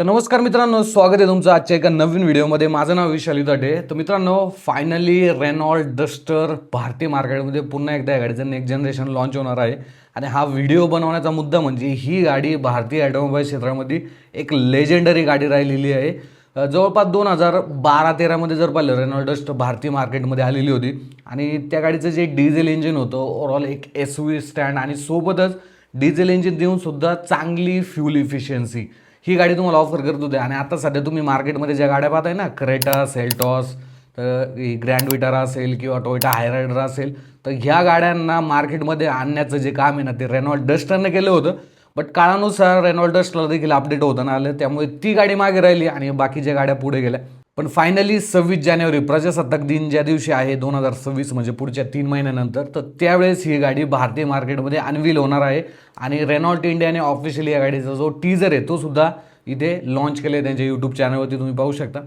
तर नमस्कार मित्रांनो स्वागत आहे तुमचं आजच्या एका नवीन व्हिडिओमध्ये. माझं नाव विशाली ताटे तर मित्रांनो फायनली रेनॉल्ड डस्टर भारतीय मार्केटमध्ये पुन्हा एकदा या गाडीचं नेक्स्ट जनरेशन लॉन्च होणार आहे. आणि हा व्हिडिओ बनवण्याचा मुद्दा म्हणजे ही गाडी भारतीय ॲटोमोबाईल क्षेत्रामध्ये एक लेजेंडरी गाडी राहिलेली आहे. जवळपास दोन हजार बारा तेरामध्ये जर पाहिलं रेनॉल्ड डस्ट भारतीय मार्केटमध्ये आलेली होती. आणि त्या गाडीचं जे डिझेल इंजिन होतं ओव्हरऑल एक एस व्ही स्टँड आणि सोबतच डिझेल इंजिन देऊन सुद्धा चांगली फ्यूल इफिशियन्सी ही गाडी तुम्हाला ऑफर करत होते. आणि आता सध्या तुम्ही मार्केटमध्ये ज्या गाड्या पाहताय ना क्रेटा सेल्टॉस तर ही ग्रँड विटारा असेल किंवा टोयटा हायरायडर असेल तर ह्या गाड्यांना मार्केटमध्ये आणण्याचं जे काम आहे ना ते रेनॉल्ड डस्टरनं केलं होतं. बट काळानुसार रेनॉल्ड डस्टला देखील अपडेट होताना आलं. त्यामुळे ती गाडी मागे राहिली आणि बाकीच्या गाड्या पुढे गेल्या पण फायनली सव्वीस जानेवारी प्रजासत्ताक दिन ज्या दिवशी आहे दोन हजार सव्वीस म्हणजे पुढच्या तीन महिन्यानंतर तर त्यावेळेस ही गाडी भारतीय मार्केटमध्ये अनवील होणार आहे. आणि रेनॉल्ट इंडियाने ऑफिशियली या गाडीचा जो टीजर आहे तो सुद्धा इथे लॉन्च केले त्यांच्या यूट्यूब चॅनलवरती तुम्ही पाहू शकता.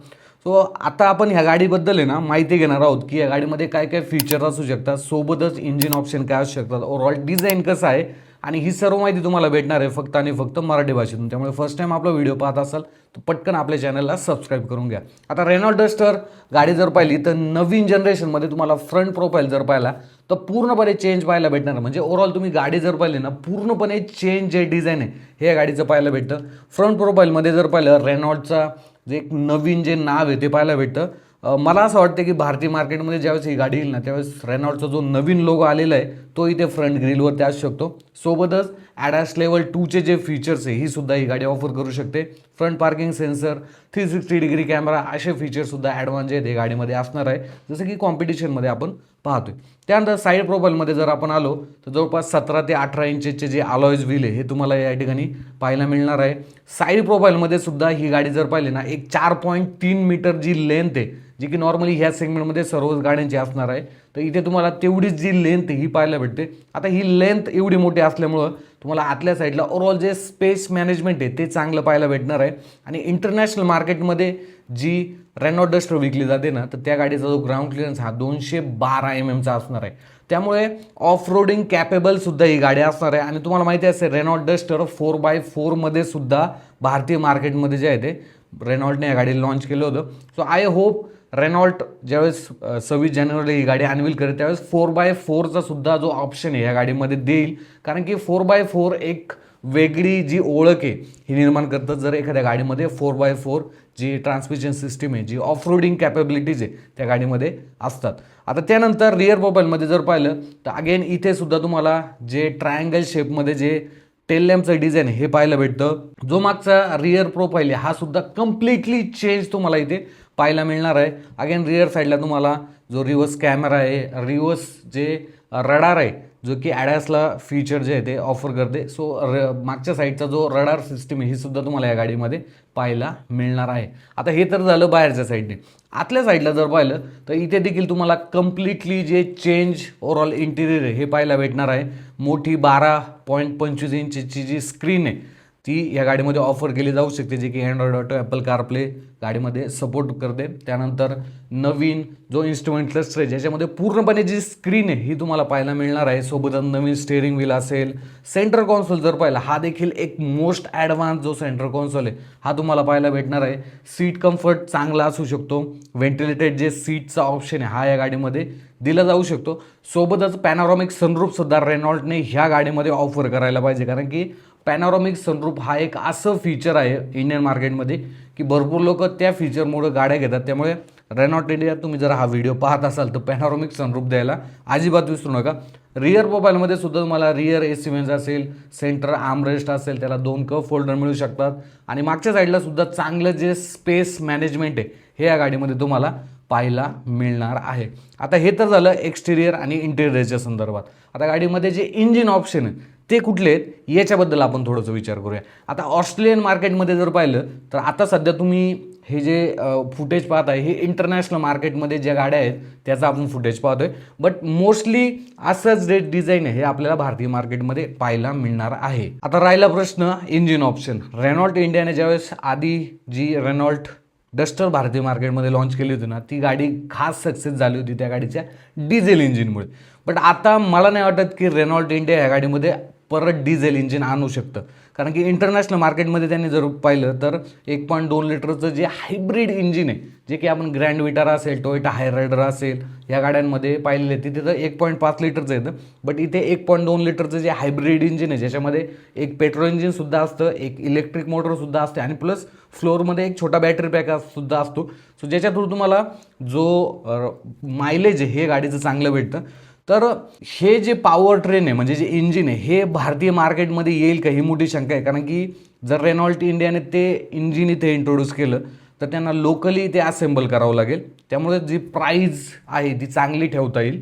सो आता आपण ह्या गाडीबद्दल आहे ना माहिती घेणार आहोत की या गाडीमध्ये काय काय फीचर असू शकतात सोबतच इंजिन ऑप्शन काय असू शकतात. ओव्हरऑल डिझाईन कसं आहे आणि ही सर्व माहिती तुम्हाला भेटणार आहे फक्त आणि फक्त मराठी भाषेतून. त्यामुळे फर्स्ट टाइम आपला व्हिडिओ पाहत असाल तर पटकन आपल्या चॅनलला सबस्क्राईब करून घ्या. आता रेनॉल्ड डस्टर गाडी जर पाहिली तर नवीन जनरेशनमध्ये तुम्हाला फ्रंट प्रोफाईल जर पाहिला तर पूर्णपणे चेंज पाहायला भेटणार. म्हणजे ओव्हरऑल तुम्ही गाडी जर पाहिली ना पूर्णपणे चेंज जे डिझाईन आहे हे गाडीचं पाहायला भेटतं. फ्रंट प्रोफाईलमध्ये जर पाहिलं रेनॉल्डचा जे एक नवीन जे नाव आहे ते पाहायला भेटतं. मला असं वाटतं की भारतीय मार्केटमध्ये ज्यावेळेस ही गाडी येईल ना त्यावेळेस रेनॉल्डचा जो नवीन लोगो आलेला आहे तो इथे फ्रंट ग्रिलवरती असू शकतो. सोबतच ॲडॅस लेवल टूचे जे फीचर्स आहे ही सुद्धा ही गाडी ऑफर करू शकते. Front parking sensor three sixty degree camera असे फीचर्ससुद्धा ॲडव्हान्स आहेत हे गाडीमध्ये असणार आहे. जसं की कॉम्पिटिशनमध्ये आपण पाहतो आहे त्यानंतर साईड प्रोफाईलमध्ये जर आपण आलो तर जवळपास सतरा ते अठरा इंचेचे जे अलॉईज व्हील आहे हे तुम्हाला या ठिकाणी पाहायला मिळणार आहे. साईड प्रोफाईलमध्ये सुद्धा ही गाडी जर पाहिली ना एक चार पॉईंट तीन मीटर जी लेंथ आहे जी की नॉर्मली ह्या सेगमेंटमध्ये सर्वच गाड्यांची असणार आहे. तर इथे तुम्हाला तेवढीच जी लेंथ ही पाहायला भेटते. आता ही लेंथ एवढी मोठी असल्यामुळं तुम्हाला आतल्या साईडला ओवरऑल जे स्पेस मॅनेजमेंट आहे ते चांगलं पाहायला भेटणार आहे. आणि इंटरनॅशनल मार्केटमध्ये जी रेनॉट डस्टर विकली जाते ना तर त्या गाडीचा जो ग्राउंड क्लिअरन्स हा दोनशे बारा एम एमचा असणार आहे. त्यामुळे ऑफ रोडिंग कॅपेबल सुद्धा ही गाडी असणार आहे. आणि तुम्हाला माहिती असेल रेनॉट डस्टर फोर बाय फोरमध्ये सुद्धा भारतीय मार्केटमध्ये जे आहे ते रेनॉल्टने या गाडीला लॉन्च केलं होतं. सो आय होप रेनॉल्ट ज्यावेळेस सव्वीस जानेवारीला ही गाडी अनवील करेल त्यावेळेस फोर बाय फोरचा सुद्धा जो ऑप्शन आहे या गाडीमध्ये देईल. कारण की फोर बाय फोर एक वेगळी जी ओळख आहे ही निर्माण करतात जर एखाद्या गाडीमध्ये फोर बाय फोर जी ट्रान्समिशन सिस्टीम आहे जी ऑफ रोडिंग कॅपेबिलिटीज आहे त्या गाडीमध्ये असतात. आता त्यानंतर रिअर मोबाईलमध्ये जर पाहिलं तर अगेन इथे सुद्धा तुम्हाला जे ट्रायंगल शेपमध्ये जे टेल लॅम्पचं डिझाईन हे पाहायला भेटतं. जो मागचा रिअर प्रोफाईल आहे हा सुद्धा कम्प्लिटली चेंज तुम्हाला इथे पाहायला मिळणार आहे. अगेन रिअर साईडला तुम्हाला जो रिव्हर्स कॅमेरा आहे रिव्हर्स जे रडार आहे जो की ॲडॅसला फीचर जे आहे ते ऑफर करते. सो र मागच्या साईडचा जो रडार सिस्टीम आहे ही सुद्धा तुम्हाला या गाडीमध्ये पाहायला मिळणार आहे. आता हे तर झालं बाहेरच्या साईडने आतल्या साईडला जर पाहिलं तर इथे देखील तुम्हाला कम्प्लिटली जे चेंज ओव्हरऑल इंटिरियर आहे हे पाहायला भेटणार आहे. मोठी बारा पॉईंट पंचवीस इंचची जी स्क्रीन आहे ती या गाडीमध्ये ऑफर केली जाऊ शकते जे की अँड्रॉइड ऑटो ॲपल कारप्ले गाडीमध्ये सपोर्ट करते. त्यानंतर नवीन जो इन्स्ट्रुमेंट क्लस्टर आहे ज्याच्यामध्ये पूर्णपणे जी स्क्रीन आहे ही तुम्हाला पाहायला मिळणार आहे. सोबतच नवीन स्टेअरिंग व्हील असेल सेंटर कॉन्सोल जर पाहिला हा देखील एक मोस्ट ॲडव्हान्स जो सेंटर कॉन्सोल आहे हा तुम्हाला पाहायला भेटणार आहे. सीट कम्फर्ट चांगला असू शकतो. व्हेंटिलेटेड जे सीटचा ऑप्शन आहे हा या गाडीमध्ये दिला जाऊ शकतो. सोबतच पॅनारॉमिक सनरूफसुद्धा रेनॉल्टने ह्या गाडीमध्ये ऑफर करायला पाहिजे कारण की पॅनॉरॉमिक सनरूप हा एक असं फीचर आहे इंडियन मार्केटमध्ये की भरपूर लोक त्या फीचरमुळे गाड्या घेतात. त्यामुळे रेनॉट इंडिया तुम्ही जर हा व्हिडिओ पाहत असाल तर पॅनॉरॉमिक सनरूप द्यायला अजिबात विसरू नका. रिअर मोबाईलमध्ये सुद्धा तुम्हाला रिअर ए सी असेल सेंटर आर्मरेस्ट असेल त्याला दोन कप फोल्डर मिळू शकतात. आणि मागच्या साईडला सुद्धा चांगलं जे स्पेस मॅनेजमेंट आहे हे या गाडीमध्ये तुम्हाला पाहायला मिळणार आहे. आता हे तर झालं एक्सटेरियर आणि इंटेरियरच्या संदर्भात. आता गाडीमध्ये जे इंजिन ऑप्शन आहे ते कुठले आहेत याच्याबद्दल आपण थोडंसं विचार करूया. आता ऑस्ट्रेलियन मार्केटमध्ये जर पाहिलं तर आता सध्या तुम्ही हे जे फुटेज पाहत आहे हे इंटरनॅशनल मार्केटमध्ये ज्या गाड्या आहेत त्याचा आपण फुटेज पाहतोय. बट मोस्टली असंच जे डिझाईन आहे हे आपल्याला भारतीय मार्केटमध्ये पाहायला मिळणार आहे. आता राहिला प्रश्न इंजिन ऑप्शन रेनॉल्ट इंडियाने ज्यावेळेस आधी जी रेनॉल्ट डस्टर भारतीय मार्केटमध्ये लॉन्च केली होती ना ती गाडी खास सक्सेस झाली होती त्या गाडीच्या डिझेल इंजिनमुळे बट आता मला नाही वाटत की रेनॉल्ट इंडिया ह्या गाडीमध्ये परत डिझेल इंजिन आणू शकतं. कारण की इंटरनॅशनल मार्केटमध्ये त्यांनी जर पाहिलं तर एक पॉईंट दोन लिटरचं जे हायब्रिड इंजिन आहे जे की आपण ग्रँड विटार असेल टोयोटा हायरायडर असेल या गाड्यांमध्ये पाहिलेले तिथे तर एक पॉईंट पाच लिटरचं येतं. बट इथे एक पॉईंट दोन लिटरचं जे हायब्रिड इंजिन आहे ज्याच्यामध्ये एक पेट्रोल इंजिनसुद्धा असतं एक इलेक्ट्रिक मोटरसुद्धा असते आणि प्लस फ्लोअरमध्ये एक छोटा बॅटरी पॅक सुद्धा असतो. सो ज्याच्या थ्रू तुम्हाला जो मायलेज आहे हे गाडीचं चांगलं भेटतं. तर हे जे पॉवर ट्रेन आहे म्हणजे जे इंजिन आहे हे भारतीय मार्केटमध्ये येईल का? ही मोठी शंका आहे. कारण की जर रेनॉल्ट इंडियाने ते इंजिन इथे इंट्रोड्यूस केलं तर त्यांना लोकली ते असेंबल करावं लागेल. त्यामुळे जी प्राईज आहे ती चांगली ठेवता येईल.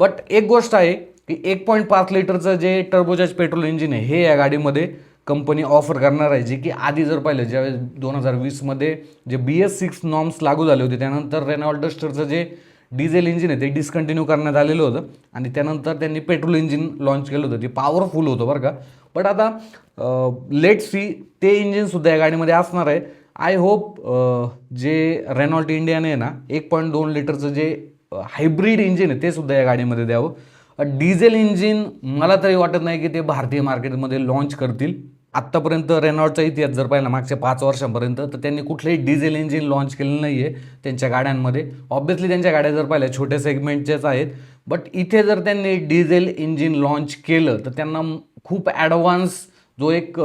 बट एक गोष्ट आहे की एक पॉईंट पाच लिटरचं जे टर्बोचार्ज पेट्रोल इंजिन आहे हे या गाडीमध्ये कंपनी ऑफर करणार आहे जे की आधी जर पाहिलं ज्यावेळेस दोन हजार वीसमध्ये जे बी एस सिक्स नॉर्म्स लागू झाले होते त्यानंतर रेनॉल्ट डस्टरचं जे डिझेल इंजिन आहे ते डिस्कंटिन्यू करण्यात आलेलं होतं. आणि त्यानंतर त्यांनी पेट्रोल इंजिन लॉन्च केलं होतं. ते पॉवरफुल होतं बरं का. बट आता लेट सी ते इंजिनसुद्धा या गाडीमध्ये असणार आहे. आय होप जे रेनॉल्ट इंडियाने ना एक पॉईंट दोन लिटरचं जे हायब्रिड इंजिन आहे ते सुद्धा या गाडीमध्ये द्यावं. डिझेल इंजिन मला तरी वाटत नाही की ते भारतीय मार्केटमध्ये लॉन्च करतील. आत्तापर्यंत रेनॉल्डचा इतिहास जर पाहिला मागच्या पाच वर्षांपर्यंत तर त्यांनी कुठलंही डिझेल इंजिन लॉन्च केलं नाही आहे त्यांच्या गाड्यांमध्ये. ऑब्व्हियसली त्यांच्या गाड्या जर पाहिल्या छोट्या सेगमेंटच्याच आहेत. बट इथे जर त्यांनी डिझेल इंजिन लॉन्च केलं तर त्यांना खूप ॲडव्हान्स जो एक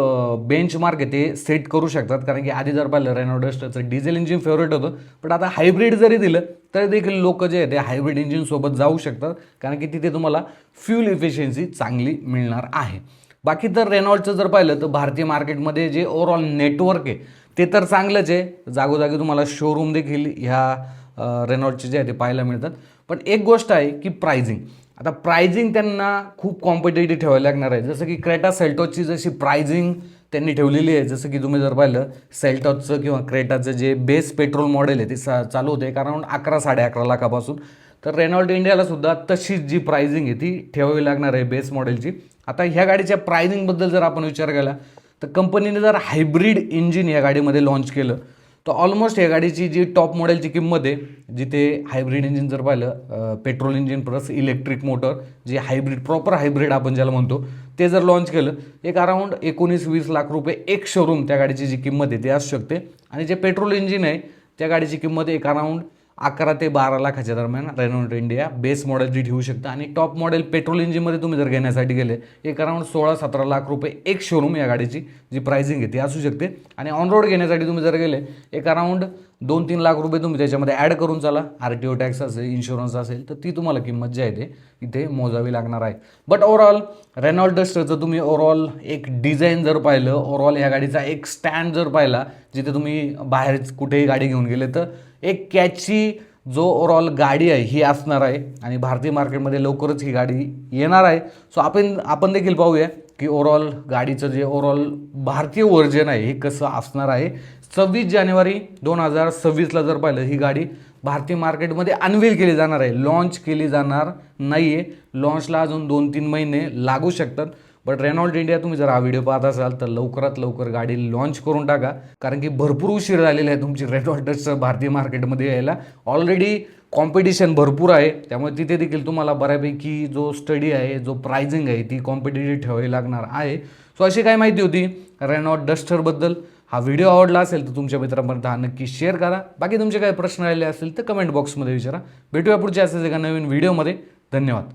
बेंचमार्क आहे ते सेट करू शकतात. कारण की आधी जर पाहिलं रेनॉडस्टरचं डिझेल इंजिन फेवरेट होतं. पण आता हायब्रिड जरी दिलं तरी देखील लोक जे आहे ते हायब्रिड इंजिनसोबत जाऊ शकतात. कारण की तिथे तुम्हाला फ्युल इफिशियन्सी चांगली मिळणार आहे. बाकी तर रेनॉल्डचं जर पाहिलं तर भारतीय मार्केटमध्ये जे ओवरऑल नेटवर्क आहे ते तर चांगलंच आहे. जागोजागी तुम्हाला शोरूम देखील ह्या रेनॉल्डचे जे आहे ते पाहायला मिळतात. पण एक गोष्ट आहे की प्रायझिंग आता प्रायझिंग त्यांना खूप कॉम्पिटेटिव्ह ठेवायला लागणार आहे. जसं की क्रेटा सेल्टॉसची जशी प्रायझिंग त्यांनी ठेवलेली आहे जसं की तुम्ही जर पाहिलं सेल्टॉसचं किंवा क्रेटाचं जे बेस पेट्रोल मॉडेल आहे ते सा चालू होते कारण अकरा साडे अकरा लाखापासून. तर रेनॉल्ड इंडियाला सुद्धा तशीच जी प्रायझिंग आहे ती ठेवावी लागणार आहे बेस मॉडेलची आता ह्या गाडीच्या प्रायझिंगबद्दल जर आपण विचार केला तर कंपनीने जर हायब्रिड इंजिन या गाडीमध्ये लॉन्च केलं तर ऑलमोस्ट या गाडीची जी टॉप मॉडेलची किंमत आहे जिथे हायब्रिड इंजिन जर पाहिलं petrol engine plus electric motor जे हायब्रिड प्रॉपर हायब्रिड आपण ज्याला म्हणतो ते जर लॉन्च केलं एक अराऊंड एकोणीस वीस लाख रुपये एक शोरूम त्या गाडीची जी किंमत आहे ती असू शकते. आणि जे पेट्रोल इंजिन आहे त्या गाडीची किंमत एक अराऊंड अकरा ते बारा लाखाच्या दरम्यान रेनॉल्ट इंडिया बेस मॉडेलची ठेवू शकता. आणि टॉप मॉडेल पेट्रोल इंजिनमध्ये तुम्ही जर घेण्यासाठी गेले एक अराउंड सोळा सतरा लाख रुपये एक शोरूम या गाडीची जी प्राइसिंग आहे ती असू शकते. आणि ऑन रोड घेण्यासाठी तुम्ही जर गेले एक अराउंड दोन तीन लाख रुपये तुम्ही त्याच्यामध्ये ॲड करून चाला. आर टी ओ टॅक्स असेल इन्शुरन्स असेल तर ती तुम्हाला किंमत जी आहे ते इथे मोजावी लागणार आहे. बट ओवरऑल रेनॉल्ट डस्टरचं तुम्ही ओवरऑल एक डिझाईन जर पाहिलं ओवरऑल या गाडीचा एक स्टँड जर पाहिला जिथे तुम्ही बाहेर कुठेही गाडी घेऊन गेले तर एक कॅची जो ओवरऑल गाडी आहे ही असणार आहे. आणि भारतीय मार्केटमध्ये लवकरच ही गाडी येणार आहे. सो आपण आपण देखील पाहूया की ओवरऑल गाडीचं जे ओवरऑल भारतीय व्हर्जन आहे हे कसं असणार आहे. सव्वीस जानेवारी दोन हजार सव्वीसला जर पाहिलं ही गाडी भारतीय मार्केटमध्ये अनवील केली जाणार आहे. लॉन्च केली जाणार नाही आहे लॉन्चला अजून दोन तीन महिने लागू शकतात. बट रेनॉल्ड इंडिया तुम्ही जर हा व्हिडिओ पाहत असाल तर लवकरात लवकर गाडी लॉन्च करून टाका. कारण की भरपूर उशीर झालेला आहे तुमची रेनॉल्डचं भारतीय मार्केटमध्ये यायला. ऑलरेडी कॉम्पिटिशन भरपूर आहे. त्यामुळे तिथे देखील तुम्हाला बऱ्यापैकी जो स्टडी आहे जो प्राइजिंग आहे ती कॉम्पिटेटिव्ह ठेवावी लागणार आहे. सो अशी काय माहिती होती? रेनॉट डस्टरबद्दल हा व्हिडिओ आवडला असेल तर तुमच्या मित्रांपर्यंत हा नक्की शेअर करा. बाकी तुमचे काही प्रश्न राहिले असतील तर कमेंट बॉक्समध्ये विचारा. भेटूया पुढच्या असेच एका नवीन व्हिडिओमध्ये धन्यवाद.